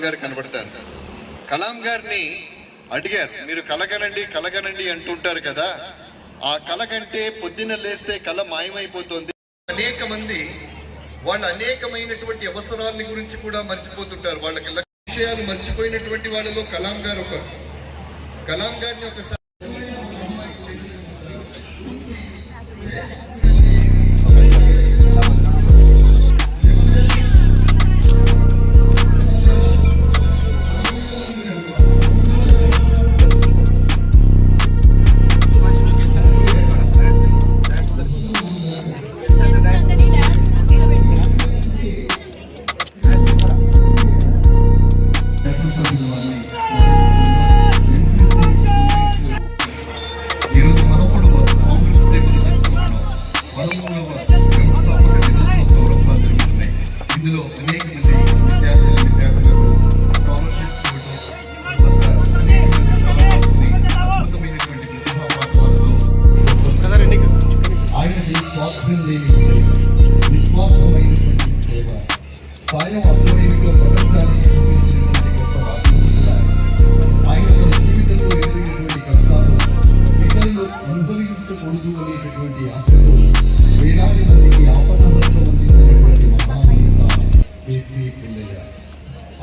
కలాం గారు కనబడతారు. కలాం గారిని అడిగారు. మీరు కలగనండి కలగనండి అంటుంటారు కదా. ఆ కల కంటే పొద్దున లేస్తే కళ మాయమైపోతుంది. అనేక మంది వాళ్ళ అనేకమైనటువంటి అవసరాల గురించి కూడా మర్చిపోతుంటారు. వాళ్ళకి లక్ష విషయాలు మర్చిపోయినటువంటి వాళ్ళలో కలాం గారు ఒకరు. కలాం గారిని ఒకసారి ఈరోజు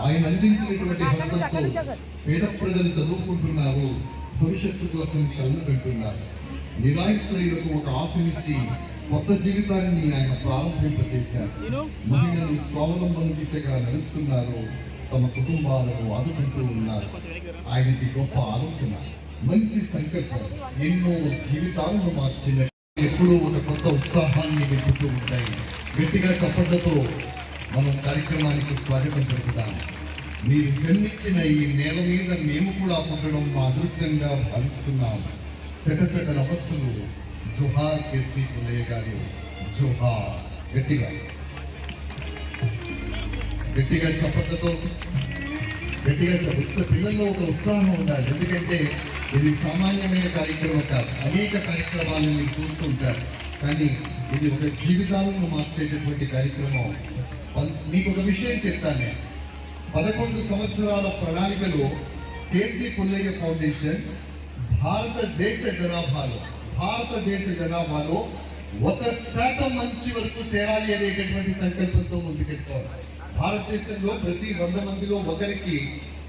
ఆయన అందించినటువంటి హస్తంతో పేద ప్రజలు చదువుకుంటున్నారు. భవిష్యత్తు కోసం కళ్ళు పెట్టున్నారు నిరాశ్రయులకు ఒక ఆశనిచ్చి కొత్త జీవితాన్ని ఆయన ప్రారంభింపచేశారు మహిళలు స్వావలంబన దిశగా నడుస్తున్నారు. తమ కుటుంబాలను ఆదుకుంటూ ఉన్నారు. ఆయనకి గొప్ప ఆలోచన మంచి సంకల్పం ఎన్నో జీవితాలను మార్చిన ఎప్పుడూ ఒక కొత్త ఉత్సాహాన్ని నింపుతూ ఉంటాయి. గట్టిగా చప్పట్లతో మనం కార్యక్రమానికి స్వాగతం పలుకుతాం. మీరు జన్మించిన ఈ నేల మీద మేము కూడా పుట్టడం మా అదృష్టంగా భావిస్తున్నాం. శతశత నమస్సులు. జుహార్ కేసీ పుల్లయ్య గారు. జుహార్. గట్టిగా. గట్టిగా చప్పట్లతో. గట్టిగా చెప్ప పిల్లల్లో ఒక ఉత్సాహం ఉండాలి. ఎందుకంటే ఇది సామాన్యమైన కార్యక్రమం కాదు. అనేక కార్యక్రమాలను మీరు చూస్తుంటారు కానీ ఇది ఒక జీవితాలను మార్చేటటువంటి కార్యక్రమం. మీకు ఒక విషయం చెప్తాను నేను. పదకొండు సంవత్సరాల ప్రణాళికలో కేసీ పుల్లయ్య ఫౌండేషన్ భారతదేశ జనాభాలో భారతదేశ జనాభాలో ఒక శాతం మంచి వరకు చేరాలి అనేటటువంటి సంకల్పంతో ముందుకెట్టుకోవాలి. భారతదేశంలో ప్రతి వంద మందిలో ఒకరికి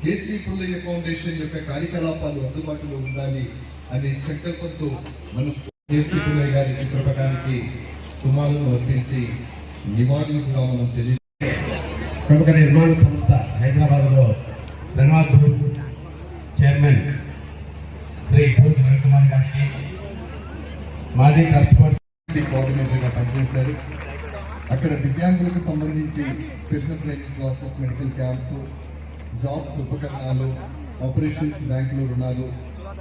కేసీ పుల్లయ్య ఫౌండేషన్ యొక్క కార్యకలాపాలు అందుబాటులో ఉండాలి అనే సంకల్పంతో మనం కేసీ పుల్లయ్య గారి చిత్రపటానికి సుమాలను అర్పించి కూడా మనం తెలియ ప్రముఖ నిర్మాణ సంస్థ హైదరాబాద్లో ధన్వాద్ గ్రూప్ చైర్మన్ శ్రీ భోజ్ రవికుమార్ గారికి మాజీ ట్రస్ట్ బోర్డ్ కోఆర్డినేటర్గా పనిచేశారు. అక్కడ దివ్యాంగులకు సంబంధించి special training classes medical camps jobs ఉపకరణాలు ఆపరేషన్స్ బ్యాంకులు రుణాలు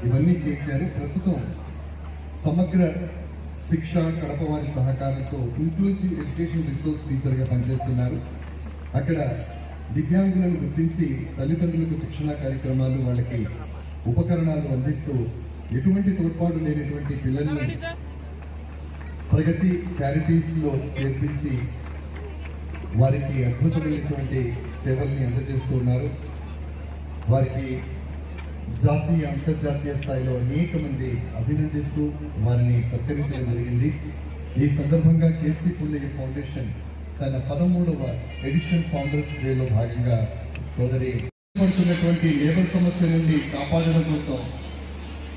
ఇవన్నీ చేశారు. ప్రస్తుతం సమగ్ర శిక్ష కడప వారి సహకారంతో ఇంక్లూజివ్ ఎడ్యుకేషన్ రిసోర్స్ టీచర్గా పనిచేస్తున్నారు. అక్కడ దివ్యాంగులను గుర్తించి తల్లిదండ్రులకు శిక్షణా కార్యక్రమాలు వాళ్ళకి ఉపకరణాలు అందిస్తూ ఎటువంటి తోడ్పాటు లేనటువంటి పిల్లల్ని ప్రగతి చారిటీస్లో చేర్పించి వారికి అద్భుతమైనటువంటి సేవల్ని అందజేస్తూ ఉన్నారు. వారికి జాతీయ అంతర్జాతీయ స్థాయిలో అనేక మంది అభినందిస్తూ వారిని సత్కరించడం జరిగింది. ఈ సందర్భంగా కేసీ పుల్లయ్య ఫౌండేషన్ తన పదమూడవ ఎడిషన్ ఫౌండర్స్ డేలో భాగంగా సోదరి పడుతున్నటువంటి లేబర్ సమస్య నుండి కాపాడడం కోసం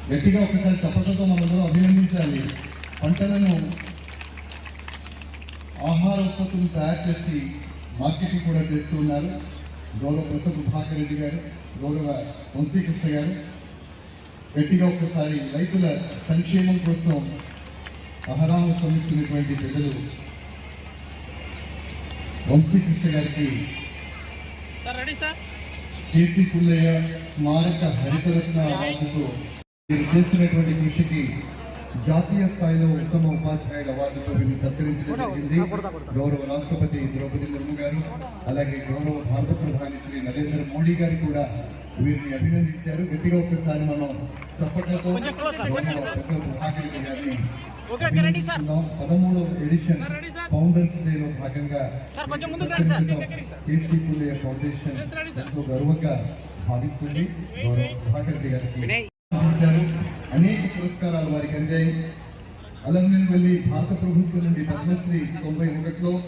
గట్టిగా ఒకసారి చప్పట్లతో మనందరం అభినందించాలి. పంటలను ఆహార ఉత్పత్తులు తయారు చేసి మార్కెటింగ్ కూడా చేస్తూ ఉన్నారు. గౌరవ ప్రసాద్ ప్రభాకర్ రెడ్డి గారు గౌరవ వంశీకృష్ణ గారు గట్టిగా ఒకసారి రైతుల సంక్షేమం కోసం అహరాహం శ్రమిస్తున్నటువంటి పెద్దలు వంశీకృష్ణ గారికి కేసీ పుల్లయ్య స్మారక హరితరత్న చేస్తున్నటువంటి కృషికి జాతీయ స్థాయిలో ఉత్తమ ఉపాధ్యాయుల అవార్డుతో వీరిని సత్కరించడం జరిగింది. గౌరవ రాష్ట్రపతి ద్రౌపది ముర్ము గారు అలాగే గౌరవ భారత ప్రధాని శ్రీ నరేంద్ర మోడీ గారు కూడా వీరిని అభినందించారు. గట్టిగా ఒక్కసారి మనం చప్పట్లతో. పదమూడవ ఎడిషన్ ఫౌండర్స్ డేలో భాగంగా. కేసీ పుల్లయ్య ఫౌండేషన్. ఎంతో గర్వంగా భావిస్తుంది. గౌరవ గారికి అందించారు. అనేక పురస్కారాలు వారికి అందాయి. అలంగన్ భారత ప్రభుత్వం నుండి పద్మశ్రీ తొంభై ఒకటిలో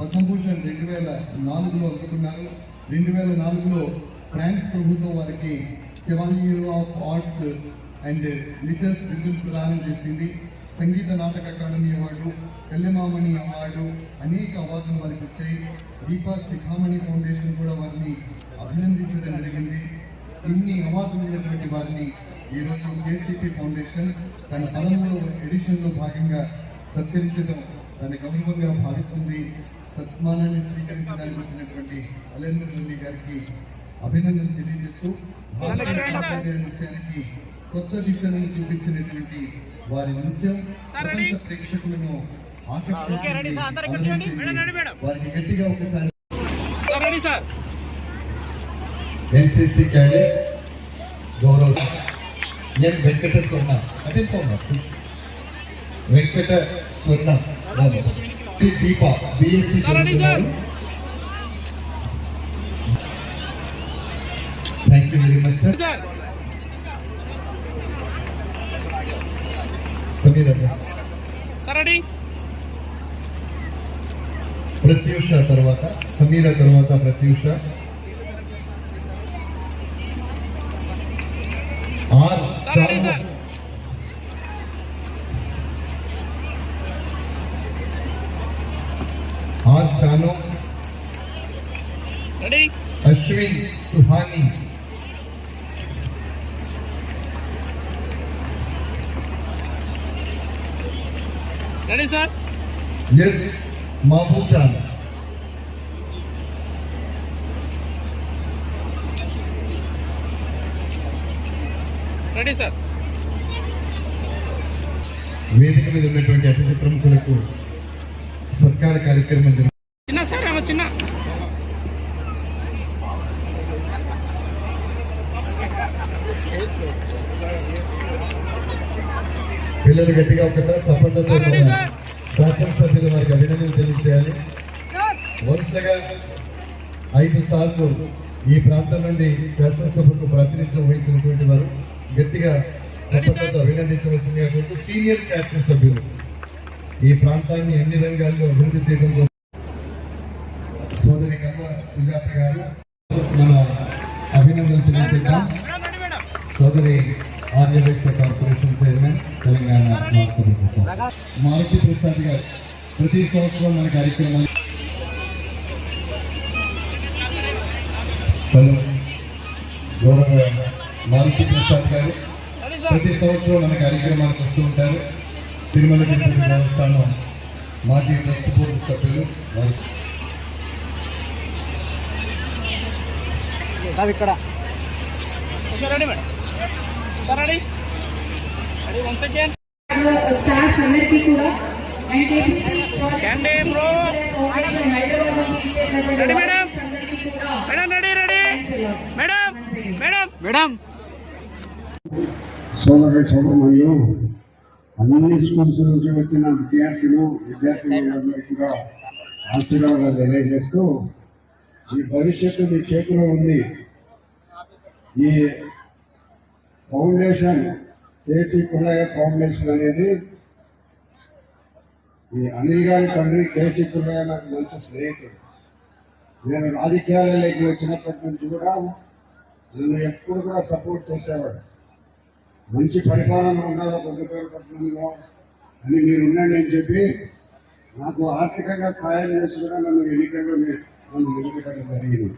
పద్మభూషణ్ రెండు వేల నాలుగులో అందుకున్నారు. రెండు వేల నాలుగులో ఫ్రాన్స్ ప్రభుత్వం వారికి chevalier of arts and letters బిరుదులు ప్రదానం చేసింది. Sangeet Natak academy award కళ్యమామణి award అనేక అవార్డులు వారికి వచ్చాయి. దీపా శిఖామణి ఫౌండేషన్ కూడా వారిని అభినందించడం జరిగింది. ఇన్ని అవార్డులు ఉన్నటువంటి వారిని ఈ రోజు కేసీపీ ఫౌండేషన్ తన పదమూడవ ఎడిషన్లో భాగంగా సత్కరించడం తన గౌరవంగా భావిస్తుంది. సత్మానాన్ని స్వీకరించడానికి వచ్చినటువంటి అలెన్మర్ రెడ్డి గారికి అభినందనలు తెలియజేస్తూ నృత్యానికి కొత్త దిశను చూపించినటువంటి వారి నృత్యం ప్రపంచ ప్రేక్షకులను. వారికి గట్టిగా ఒకసారి NCC cadet Gaurav N Venkata Swarna అదే Venkata Swarna T Deepa BSc sir, ready, sir. Thank you very much sir sir Sameera sir ready Pratyusha తర్వాత సమీర తర్వాత ప్రత్యూష ఆర్ आज Shano Ashwin Suhani Ready, sir? Yes, Mabu Chan. Ready sir వేదిక మీద ఉన్నటువంటి అతిథి ప్రముఖులకు సత్కార కార్యక్రమం. చిన్న సార్ ఏమో చిన్న పిల్లలు గట్టిగా ఒకసారి సార్. శాసనసభ్యులు వారికి అభినందనలు తెలియజేయాలి వరుసగా ఐదు సార్లు ఈ ప్రాంతం నుండి శాసనసభకు ప్రాతినిధ్యం వహించినటువంటి వారు గట్టిగా చప్పట్లతో అభినందించవలసిందిగా కోరుతూ సీనియర్ శాసనసభ్యులు ఈ ప్రాంతాన్ని అన్ని రంగాల్లో అభివృద్ధి చేయడం కోసం సోదరి కల్వ సుజాత గారు మన అభినందనలు తెలియజేద్దాం. సోదరి ఆంధ్రప్రదేశ్ కార్పొరేషన్ చైర్మన్ తెలంగాణ మారుతి ప్రసాద్ గారు ప్రతి సంవత్సరం మన కార్యక్రమాలు హలో. గౌరవ మారుతి ప్రసాద్ గారు. ప్రతి సంవత్సరం మన కార్యక్రమాలకు వస్తూ ఉంటారు. తిరుమల తిరుపతి దేవస్థానం మాజీ ట్రస్ట్ బోర్డు సభ్యులు వారు. Okay ready madam. Sir ready. Ready one second staff అందరికీ కూడా. మేడం. మేడం. మేడం. సోదరు సోదరులు అన్ని స్కూల్స్ నుంచి వచ్చిన విద్యార్థులు విద్యార్థులందరికీ కూడా ఆశీర్వాదాలు తెలియజేస్తూ ఈ భవిష్యత్తు మీ చేతిలో ఉంది. ఈ ఫౌండేషన్ కేసీ పుల్లయ్య ఫౌండేషన్ అనేది ఈ అనిల్ గారి తండ్రి కేసీ పుల్లయ్య నాకు మంచి స్నేహితుడు. నేను రాజకీయాలలోకి వచ్చినప్పటి నుంచి కూడా నన్ను ఎప్పుడు కూడా సపోర్ట్ చేసేవాడు. మంచి పరిపాలన ఉండాలి పొద్దుపేరు పట్టణంలో అని మీరు ఉండండి అని చెప్పి నాకు ఆర్థికంగా సహాయం చేసి కూడా నన్ను ఎన్నికల్లో నన్ను నిలబెట్టడం జరిగింది.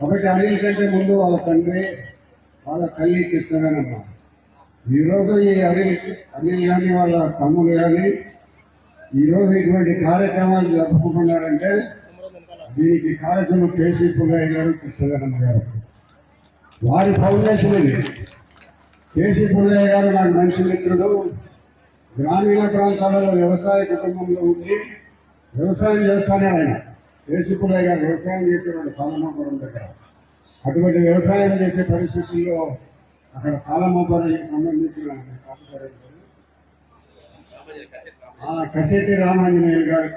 కాబట్టి అనిల్ కంటే ముందు వాళ్ళ తండ్రి వాళ్ళ తల్లికి ఇస్తానమ్మా ఈరోజు ఈ అనిల్ అనిల్ కానీ వాళ్ళ తమ్ముడు కానీ ఈరోజు ఇటువంటి కార్యక్రమాలు జరుపుకుంటున్నారంటే దీనికి కార్యక్రమం కేసీ పుల్లయ్య గారు కృష్ణగారమ్మ గారు. వారి ఫౌండేషన్ ఇది. కేసీ పుల్లయ్య గారు నాకు మంచి మిత్రుడు. గ్రామీణ ప్రాంతాలలో వ్యవసాయ కుటుంబంలో ఉండి వ్యవసాయం చేస్తానే ఆయన. కేసీ పుల్లయ్య గారు వ్యవసాయం చేసేవాడు కాలమాపురం దగ్గర. అటువంటి వ్యవసాయం చేసే పరిస్థితుల్లో అక్కడ కాలమాపురానికి సంబంధించిన కసేటి రామాంజనేయులు గారు.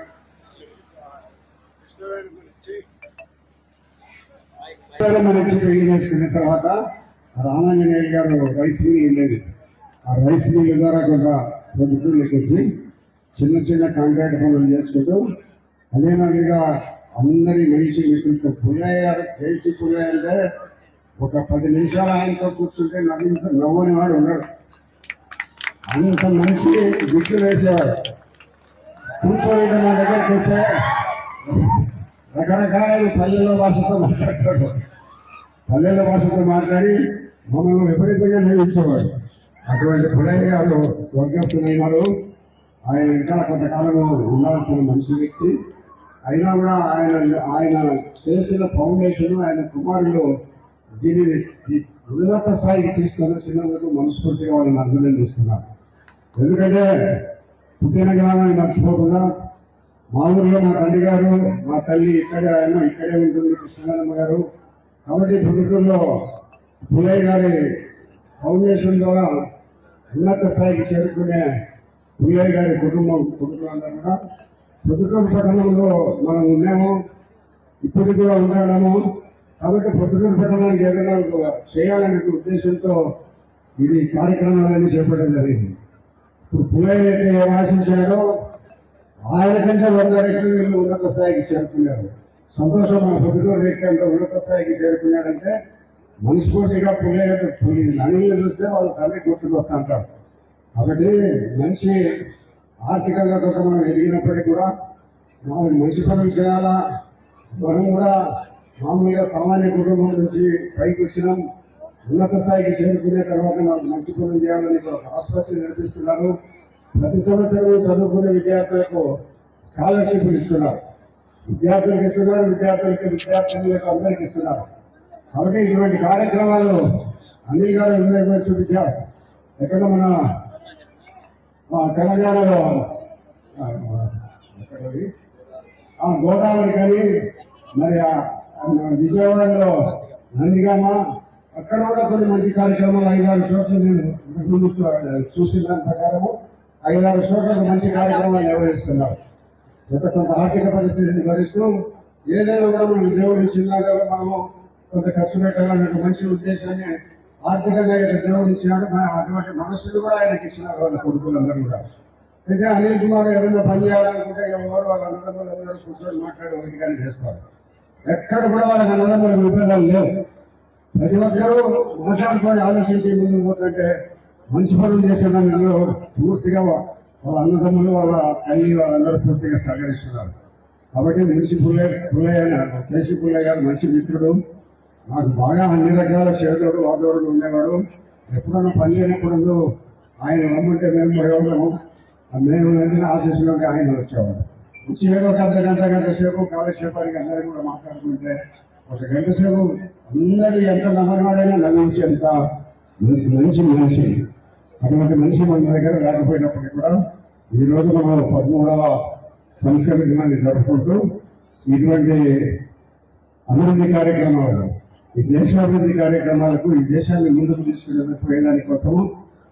పెళ్ళి చేసుకున్న తర్వాత రామాంజనేయ గారు రైస్ మిల్ ఉండేది. ఆ రైస్ మిల్ ద్వారా కూడా ప్రభుత్వంలోకి వచ్చి చిన్న చిన్న కాంట్రాక్ట్ పనులు చేసుకుంటూ అదే మాదిరిగా అందరి మనిషి మిత్రులతో పుల్లయ్య గారు కేసీ పుల్లయ్య అంటే ఒక పది నిమిషాలు ఆయనతో కూర్చుంటే నవ్వించ నవ్వని వాడు ఉన్నాడు. అంత మనిషి గుర్తు వేసేవాడు. కూర్చొని నా దగ్గరికి వస్తే రకరకాల పల్లెల భాషతో మాట్లాడతాడు. పల్లెల భాషతో మాట్లాడి మమ్మల్ని విపరీతంగా నియమించేవాడు అటువంటి పుల్లయ్య గారు స్వర్గస్థులైనారు ఆయన ఇంకా కొంతకాలం ఉండాల్సిన మంచి వ్యక్తి. అయినా కూడా ఆయన ఆయన చేసిన ఫౌండేషన్ ఆయన కుమారులు దీనిని ఉన్నత స్థాయికి తీసుకొని చిన్నందుకు మనస్ఫూర్తిగా వాళ్ళని అభినందిస్తున్నారు ఎందుకంటే పుట్టిన గ్రామాన్ని మర్చిపోకుండా మా ఊరిలో మా తండ్రి గారు మా తల్లి ఇక్కడే ఆయన ఇక్కడే ఉంటుంది కృష్ణగారమ్మ గారు. కాబట్టి ప్రభుత్వంలో పుల్లయ్య గారి ఫౌండేషన్ ద్వారా ఉన్నత స్థాయికి చేరుకునే పుల్లయ్య గారి కుటుంబం కుటుంబాలందరూ కూడా. పట్టణంలో మనం ఉన్నాము. ఇప్పటికి కూడా ఉండడము కాబట్టి ప్రభుత్వం పట్టణానికి ఏదైనా ఒక చేయాలనే ఉద్దేశంతో ఇది కార్యక్రమాలన్నీ చేపట్టడం జరిగింది. ఇప్పుడు పుల్లయ్య అయితే ఏం ఆశించాడో ఆయన కంటే వంద రెట్లు వీళ్ళు ఉన్నత స్థాయికి చేరుకున్నారు. సంతోషం మన పొద్దుటూరు రేఖంలో ఉన్నత స్థాయికి చేరుకున్నాడంటే మనస్ఫూర్తిగా పుల్లయ్య పులి నన్ను చూస్తే వాళ్ళు తల్లి గుర్తుకొస్తా అంటారు కాబట్టి మనిషి ఆర్థికంగా కొంత మనం ఎదిగినప్పటికీ కూడా మనం మంచి పనులు చేయాలా? మనం కూడా మామూలుగా సామాన్య కుటుంబం నుంచి పైకి వచ్చినాం. ఉన్నత స్థాయికి చేరుకునే తర్వాత నాకు మంచి పనులు చేయాలని ఒక ఆసుపత్రి నడిపిస్తున్నారు. ప్రతి సంవత్సరం చదువుకునే విద్యార్థులకు స్కాలర్షిప్లు ఇస్తున్నారు. విద్యార్థులకు ఇస్తున్నారు విద్యార్థులకి విద్యార్థులకు అందరికి ఇస్తున్నారు. కాబట్టి ఇటువంటి కార్యక్రమాలు అనిల్ గారు చూపించారు. ఎక్కడ మన తెలంగాణలో ఆ, గోదావరి కానీ మరి విజయవాడలో నందిగామ అక్కడ కూడా కొన్ని మంచి కార్యక్రమాలు ఐదారు చోట్ల నేను చూసిన దాని ప్రకారము ఐదారు చోట్ల మంచి కార్యక్రమాలు నిర్వహిస్తున్నారు. గత కొంత ఆర్థిక పరిస్థితిని భరిస్తూ ఏదైనా కూడా మనం దేవుడు ఇచ్చినాక మనము కొంత ఖర్చు పెట్టాలన్న మంచి ఉద్దేశాన్ని ఆర్థికంగా ఇక్కడ దేవుడు ఇచ్చినాడు అటువంటి మనస్సులు కూడా ఆయనకి ఇచ్చినారు వాళ్ళ కొడుకులందరూ కూడా. అయితే అనిల్ కుమార్ ఏదైనా పని చేయాలనుకుంటే ఎవరు వాళ్ళ అన్నదమ్ములందరూ కూర్చొని మాట్లాడి ఒకటి కానీ చేస్తారు. ఎక్కడ కూడా వాళ్ళకి అన్నదమ్ముల విభేదాలు లేవు. ప్రతి ఒక్కరూ మాట్లాడుకొని ఆలోచించి ముందుకు పోతుంటే మంచి పనులు చేసేదానిలో పూర్తిగా వాళ్ళ అన్నదమ్ములు వాళ్ళ తల్లి వాళ్ళందరూ పూర్తిగా సహకరిస్తున్నారు. కాబట్టి మంచి పుల్లయ్య పుల్లయ్య కేసీ పుల్లయ్య గారు మంచి మిత్రుడు. నాకు బాగా అన్ని రకాల చేదోడు వాదోడు ఉండేవాడు. ఎప్పుడన్నా పని లేనప్పుడు ఆయన రమ్మంటే మేము పోయేవాళ్ళము మేము వెళ్ళిన ఆఫీసులోకి ఆయన వచ్చేవాడు. వచ్చి ఏదో గంట గంట గంట సేపు కాలక్షేపానికి అందరూ కూడా మాట్లాడుకుంటే ఒక గంట సేపు అందరూ ఎంత నమ్మనవాడైనా నమ్మించి ఎంత మంచి మనిషి. అటువంటి మనిషి మన దగ్గర లేకపోయినప్పటికీ కూడా ఈ రోజు మనం పదమూడవ సంస్కరణ దినాన్ని జరుపుకుంటూ ఇటువంటి అభివృద్ధి కార్యక్రమాలు ఈ దేశాభివృద్ధి కార్యక్రమాలకు ఈ దేశాన్ని ముందుకు తీసుకెళ్ళడానికి కోసము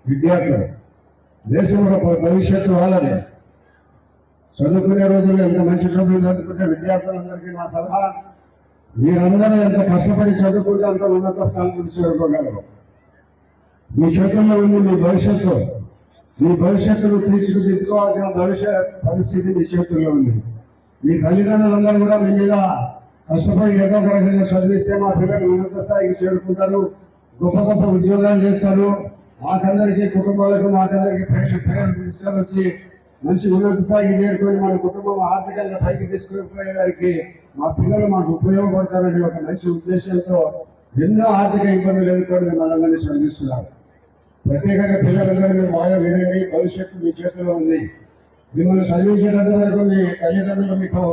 విద్యార్థులు దేశంలో భవిష్యత్తు వాళ్ళని చదువుకునే రోజుల్లో ఎంత మంచి చదువులు చదువుకుంటే విద్యార్థులందరికీ నా సలహా మీరందరూ ఎంత కష్టపడి చదువుకుంటే అంత ఉన్నత స్థానం గురించి చేరుకోగలరు. మీ చేతుల్లో ఉంది మీ భవిష్యత్తు మీ భవిష్యత్తును తీర్చిదిద్దుకోవాల్సిన భవిష్యత్ పరిస్థితి మీ చేతుల్లో ఉంది. మీ తల్లిదండ్రులందరూ కూడా మీ మీద కష్టపడి ఏదో ఒక రకంగా చదివిస్తే మా పిల్లలు ఉన్నత స్థాయికి చేరుకుంటారు. గొప్ప గొప్ప ఉద్యోగాలు చేస్తారు. మాకందరికీ కుటుంబాలకు మాకందరికీ పిల్లలు తీసుకొని వచ్చి మంచి ఉన్నత స్థాయికి చేరుకొని మన కుటుంబం ఆర్థికంగా పైకి తీసుకుపోయేదానికి మా పిల్లలు మాకు ఉపయోగపడతారని ఒక మంచి ఉద్దేశంతో ఎన్నో ఆర్థిక ఇబ్బందులు ఎదుర్కొని మనందరినీ చదివిస్తున్నారు. ప్రత్యేకంగా పిల్లలందరూ బాగా వినండి. భవిష్యత్తు మీ చేతిలో ఉంది. మిమ్మల్ని చదివించేటంత వరకు మీ తల్లిదండ్రులు మీకు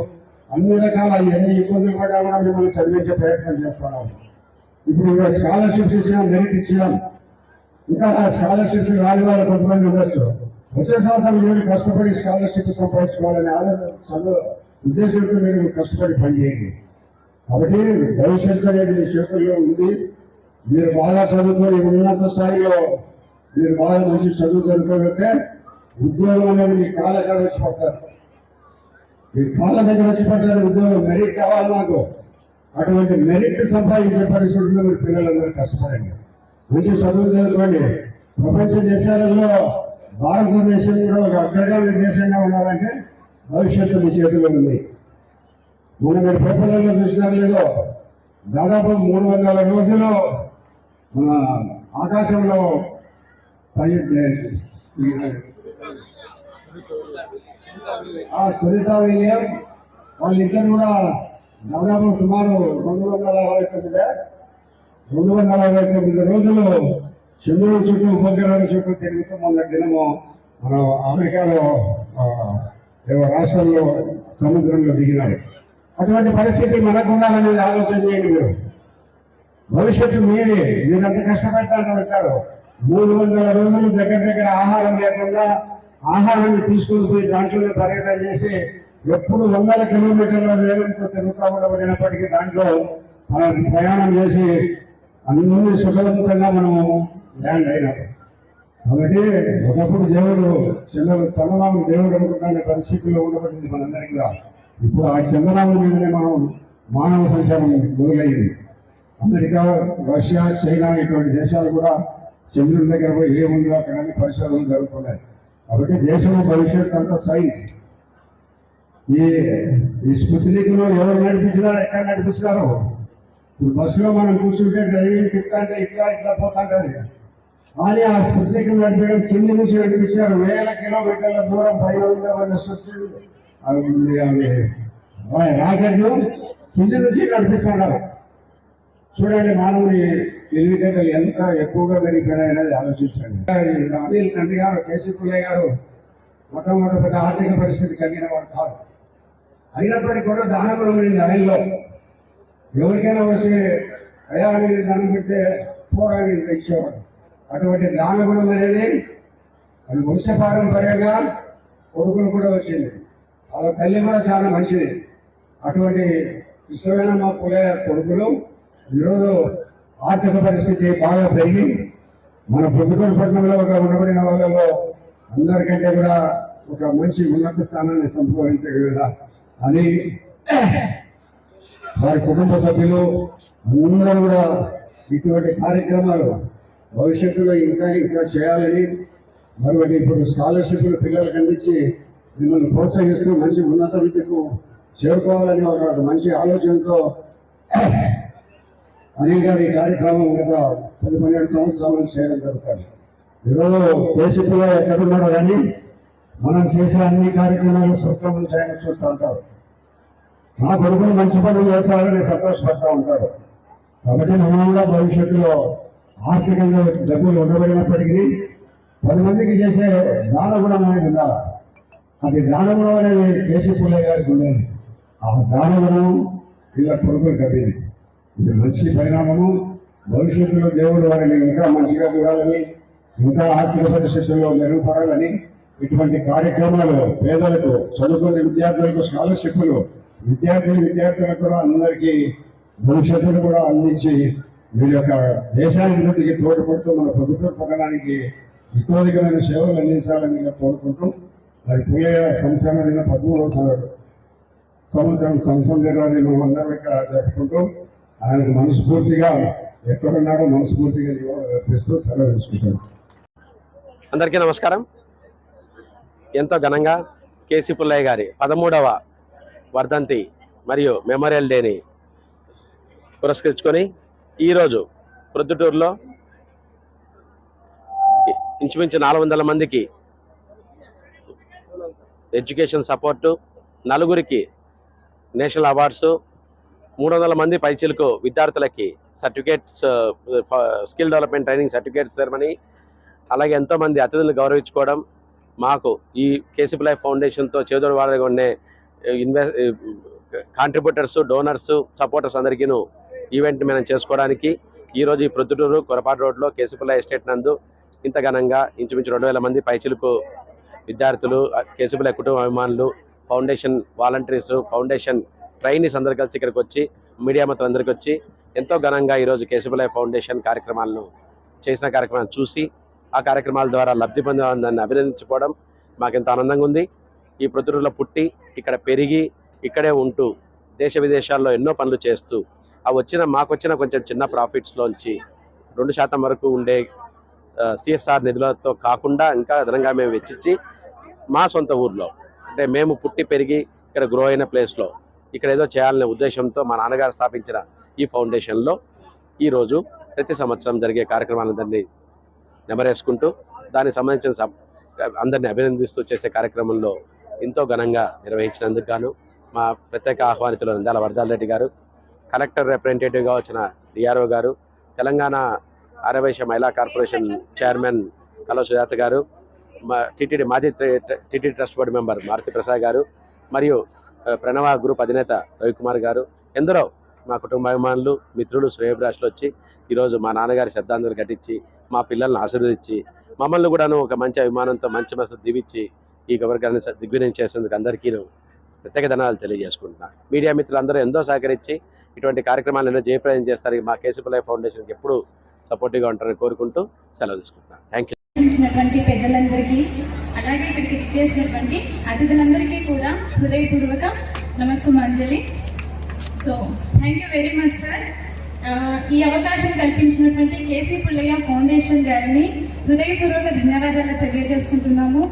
అన్ని రకాల ఎన్ని ఇబ్బందులు పడ్డా కూడా మిమ్మల్ని చదివించే ప్రయత్నం చేస్తున్నాం ఇప్పుడు స్కాలర్షిప్ ఇచ్చినాం మెరిట్ ఇచ్చినాం. ఇంకా ఆ స్కాలర్షిప్ రాని వాళ్ళు కొంతమంది ఉండొచ్చు. వచ్చే సంవత్సరం మీరు కష్టపడి స్కాలర్షిప్ సంపాదించుకోవాలని ఆలోచన ఉద్దేశంతో మీరు కష్టపడి పనిచేయండి. కాబట్టి భవిష్యత్తు అనేది మీ చేతుల్లో ఉంది. మీరు బాగా చదువుకొని ఉన్నత స్థాయిలో మీరు బాగా మంచి చదువు చదువుకోగలిగితే ఉద్యోగం అనేది మీ కాళ్ళ కాడ పడతారు ఈ కాళ్ళ దగ్గర వచ్చి పడ్డారు ఉద్యోగం. మెరిట్ కావాలి మాకు. అటువంటి మెరిట్ సంపాదించే పరిస్థితుల్లో మీరు పిల్లలందరూ కష్టపడండి. మంచి చదువు చదువుకోండి. ప్రపంచ దేశాలలో భారతదేశం కూడా ఒక అగ్రగామి దేశంగా ఉండాలంటే భవిష్యత్తు మీ చేతిలో ఉంది. మొన్న మీరు పేపర్లలో చూసినారు లేదో దాదాపు మూడు వందల రోజులు మన ఆకాశంలో పని ఆ సునీత విలియం వాళ్ళిద్దరు కూడా దాదాపు సుమారు రెండు వందల అరవై తొమ్మిది రెండు వందల అరవై తొమ్మిది రోజులు చంద్రుడు చుట్టూ ఉపగ్రహాల చుట్టూ తిరుగుతూ మొన్న దినము మన అమెరికాలో రాష్ట్రంలో సముద్రంలో దిగినారు అటువంటి పరిస్థితి మనకు ఉండాలనేది ఆలోచన చేయండి మీరు. భవిష్యత్తు మీరే. మీరు అంత కష్టపడతాను పెట్టారు మూడు వందల రోజులు దగ్గర దగ్గర ఆహారం లేకుండా ఆహారాన్ని తీసుకొని పోయి దాంట్లోనే పర్యటన చేసి ఎప్పుడు వందల కిలోమీటర్ల వేగంతో తిరుగుతూ ఉండబడినప్పటికీ దాంట్లో మనం ప్రయాణం చేసి అన్ని సుఖవంతంగా మనము ల్యాండ్ అయినాం. కాబట్టి ఒకప్పుడు దేవుడు చంద్ర చంద్రబాబు దేవుడు అనుకున్న పరిస్థితుల్లో ఉండబడింది మనందరికీ ఇప్పుడు ఆ చంద్రబాబు మీదనే మనం మానవ సంచారం మొదలైంది. అమెరికా రష్యా చైనా ఇటువంటి దేశాలు కూడా చంద్రుడి దగ్గర పోయి ఏముందో అక్కడ పరిశోధనలు జరుగుతున్నాయి. కాబట్టి దేశం భవిష్యత్తు అంతా సైన్స్ ఈ ఈ స్పుత్నిక్లో ఎవరు నడిపించినారు ఎక్కడ నడిపిస్తున్నారు ఇప్పుడు బస్సులో మనం కూర్చుంటే డ్రైవింగ్ తిప్పుతా అంటే ఇట్లా ఇట్లా పోతాంటది కానీ ఆ స్పుత్నిక్ నడిపించడం కింది నుంచి నడిపించారు. వేల కిలోమీటర్ల దూరం పై ఉన్న అవి రాకెట్లు కింది నుంచి నడిపిస్తున్నారు చూడండి మానవుని తెలివితేటలు ఎంత ఎక్కువగా పెరిగిపోయినాయనేది ఆలోచించండి. అనిల్ నంది గారు కేసీ పుల్లయ్య గారు మొట్టమొదటి పెద్ద ఆర్థిక పరిస్థితి కలిగిన వాడు కాదు. అయినప్పటికీ కూడా దానం ఉండింది ఆయనలో ఎవరికైనా వస్తే అయాన్ని దానం పెడితే పోరాని తెచ్చేవాడు అటువంటి దాన గుణం అనేది అది వంశపారంపర్యంగా కొడుకులు కూడా వచ్చింది. వాళ్ళ తల్లి కూడా చాలా మంచిది. అటువంటి ఇష్టమైన మా పులయ్య కొడుకులు ఈరోజు ఆర్థిక పరిస్థితి బాగా పెరిగి మన ప్రభుత్వ ఒక ఉండబడిన వాళ్ళలో అందరికంటే కూడా ఒక మంచి ఉన్నత స్థానాన్ని సంపాదించగలరా అని వారి కుటుంబ సభ్యులు అందరూ కూడా ఇటువంటి కార్యక్రమాలు భవిష్యత్తులో ఇంకా ఇంకా చేయాలని మరొకటి ఇప్పుడు స్కాలర్షిప్లు పిల్లలకు అందించి మిమ్మల్ని ప్రోత్సహిస్తూ మంచి ఉన్నత విద్యకు చేరుకోవాలని ఒక మంచి ఆలోచనతో అనిల్ గారు ఈ కార్యక్రమం గత పది పన్నెండు సంవత్సరాల నుంచి చేయడం జరుగుతుంది. ఈరోజు దేశంలో ఎక్కడున్నాడో కానీ మనం చేసే అన్ని కార్యక్రమాలు సక్రమం చేయడం చూస్తూ ఉంటారు. నా కొడుకులు మంచి పనులు చేస్తారని సంతోషపడతా ఉంటారు. కాబట్టి మనం కూడా భవిష్యత్తులో ఆర్థికంగా డబ్బులు ఉండబడినప్పటికీ పది మందికి చేసే దానగుణం అనేది ఉండాలి? అది దానగుణం అనేది కేసీ పుల్లయ్య గారికి ఉండేది. ఆ దానగుణం వీళ్ళ కొడుకులు కట్టింది ఇది మంచి పరిణామము. భవిష్యత్తులో దేవుడు వారిని ఇంకా మంచిగా చూడాలని ఇంకా ఆర్థిక పరిస్థితుల్లో మెరుగుపడాలని ఇటువంటి కార్యక్రమాలు పేదలకు చదువుకునే విద్యార్థులకు స్కాలర్షిప్లు విద్యార్థులు విద్యార్థులకు కూడా అందరికీ భవిష్యత్తును కూడా అందించి వీరి యొక్క దేశాభివృద్ధికి తోడ్పడుతూ మన ప్రభుత్వ పట్టణానికి ఎక్కువదిగమైన సేవలు అందించాలని కోరుకుంటూ మరి పుల్లయ్య సంక్షేమ దిన సంవత్సరం సంవత్సరం సంవత్సరం మనం అందరం ఇక్కడ జరుపుకుంటూ ఆయనకు మనస్ఫూర్తిగా ఎక్కడున్నాడో మనస్ఫూర్తిగా నివాళులర్పిస్తూ సెలవు తీసుకుంటాను. అందరికీ నమస్కారం. ఎంతో ఘనంగా కేసీ పుల్లయ్య గారి పదమూడవ వర్ధంతి మరియు మెమోరియల్ డేని పురస్కరించుకొని ఈరోజు ప్రొద్దుటూరులో ఇంచుమించు నాలుగు వందల మందికి ఎడ్యుకేషన్ సపోర్టు నలుగురికి నేషనల్ అవార్డ్సు మూడు వందల మంది పైచిలకు విద్యార్థులకి certificates skill development training certificate ceremony అలాగే ఎంతో మంది అతిథులను గౌరవించుకోవడం మాకు ఈ కేసీపీ లైఫ్ ఫౌండేషన్తో చేదోడు వాడగా ఉండే ఇన్వెస్ట్ కాంట్రిబ్యూటర్స్ డోనర్స్ సపోర్టర్స్ అందరికీను ఈవెంట్ మనం చేసుకోవడానికి ఈరోజు ఈ ప్రొద్దుటూరు కొరపాటు రోడ్లో కేసీపీ ఎస్టేట్ నందు ఇంత ఘనంగా ఇంచుమించు రెండు వేల మంది పైచిలకు విద్యార్థులు కేసీపీ కుటుంబ అభిమానులు ఫౌండేషన్ వాలంటీర్స్ ఫౌండేషన్ ట్రైనీస్ అందరు కలిసి ఇక్కడికి వచ్చి మీడియా మిత్రులు అందరికి వచ్చి ఎంతో ఘనంగా ఈరోజు కేసీపీ ఫౌండేషన్ కార్యక్రమాలను చేసిన కార్యక్రమాలను చూసి ఆ కార్యక్రమాల ద్వారా లబ్ధి పొందాలని అభినందించుకోవడం మాకెంతో ఆనందంగా ఉంది. ఈ ప్రొద్దుటూరులో పుట్టి ఇక్కడ పెరిగి ఇక్కడే ఉంటూ దేశ విదేశాల్లో ఎన్నో పనులు చేస్తూ ఆ వచ్చిన మాకు వచ్చిన కొంచెం చిన్న ప్రాఫిట్స్లోంచి రెండు శాతం వరకు ఉండే సిఎస్ఆర్ నిధులతో కాకుండా ఇంకా అదనంగా మేము వెచ్చించి మా సొంత ఊర్లో అంటే మేము పుట్టి పెరిగి ఇక్కడ గ్రో అయిన ప్లేస్లో ఇక్కడ ఏదో చేయాలనే ఉద్దేశంతో మా నాన్నగారు స్థాపించిన ఈ ఫౌండేషన్లో ఈరోజు ప్రతి సంవత్సరం జరిగే కార్యక్రమాలందరినీ నెమరేసుకుంటూ దానికి సంబంధించిన సబ్ అందరిని అభినందిస్తూ చేసే కార్యక్రమంలో ఎంతో ఘనంగా నిర్వహించినందుకు గాను మా ప్రత్యేక ఆహ్వానితులు నందాల వరదాలరెడ్డి గారు కలెక్టర్ రిప్రజెంటేటివ్గా వచ్చిన డిఆర్ఓ గారు తెలంగాణ ఆరవైశ మహిళా కార్పొరేషన్ చైర్మన్ కలో సుజాత గారు మా టీటీడీ మాజీ TTD trust board member Maruti Prasad garu మరియు ప్రణవ గ్రూప్ అధినేత రవికుమార్ గారు ఎందరో మా కుటుంబ అభిమానులు మిత్రులు శ్రేయభిలాషులు వచ్చి ఈరోజు మా నాన్నగారి శబ్దాంజలి ఘటించి మా పిల్లల్ని ఆశీర్వదించి మమ్మల్ని కూడాను ఒక మంచి అభిమానంతో మంచి మనసు దీవించి ఈ గవర్గాన్ని దిగ్విజయం చేసేందుకు అందరికీ ప్రత్యేక ధనాలు తెలియజేసుకుంటున్నా. మీడియా మిత్రులందరూ ఎంతో సహకరించి ఇటువంటి కార్యక్రమాలు ఎన్నో జయప్రదం చేస్తారు మా కేసీపీ ఫౌండేషన్కి ఎప్పుడూ సపోర్టివ్గా ఉంటారని కోరుకుంటూ సెలవు తీసుకుంటున్నాను థ్యాంక్ యూ పెద్దలందరికీ అలాగే ఇక్కడికి చేసినటువంటి అతిథులందరికీ కూడా హృదయపూర్వక నమస్సుమాంజలి. So thank you very much sir ఈ అవకాశం కల్పించినటువంటి కేసీ పుల్లయ్య ఫౌండేషన్ గారిని హృదయపూర్వక ధన్యవాదాలు తెలియజేసుకుంటున్నాము.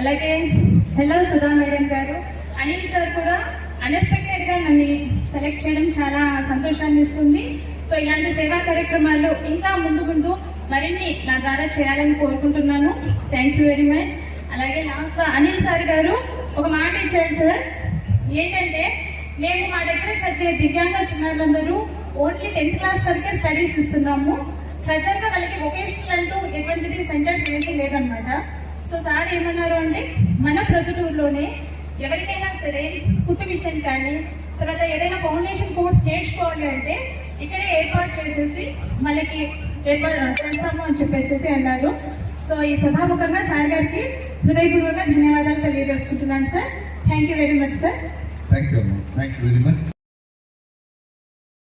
అలాగే చెల్ల సుధా మేడం గారు అనిల్ సార్ కూడా అన్ఎక్స్పెక్టెడ్గా నన్ను సెలెక్ట్ చేయడం చాలా సంతోషాన్ని ఇస్తుంది సో ఇలాంటి సేవా కార్యక్రమాల్లో ఇంకా ముందు ముందు మరిన్ని నా ద్వారా చేయాలని కోరుకుంటున్నాను. థ్యాంక్ యూ వెరీ మచ్ అలాగే లాస్ట్ అనిల్ సార్ గారు ఒక మాట ఇచ్చారు సార్. ఏంటంటే మేము మా దగ్గర చదివే దివ్యాంగ చిన్నారులందరూ ఓన్లీ టెన్త్ క్లాస్ వరకే స్టడీస్ ఇస్తున్నాము. ఫర్దర్గా వాళ్ళకి వొకేషనల్ అంటూ ఎటువంటిది సెంటర్స్ ఏమీ లేదనమాట సో సార్ ఏమన్నారు అంటే మన ప్రొద్దుటూరులోనే ఎవరికైనా సరే కుట్టు విషయం కానీ తర్వాత ఏదైనా ఫౌండేషన్ కోర్స్ నేర్చుకోవాలి అంటే ఇక్కడే ఏర్పాటు చేసేసి వాళ్ళకి ఏర్పాటు చేస్తాము అని చెప్పేసి అన్నారు. సో ఈ సభాముఖంగా సార్ గారికి హృదయపూర్వక ధన్యవాదాలు తెలియజేసుకుంటున్నాను sir. Thank you very much sir thank you thank you very much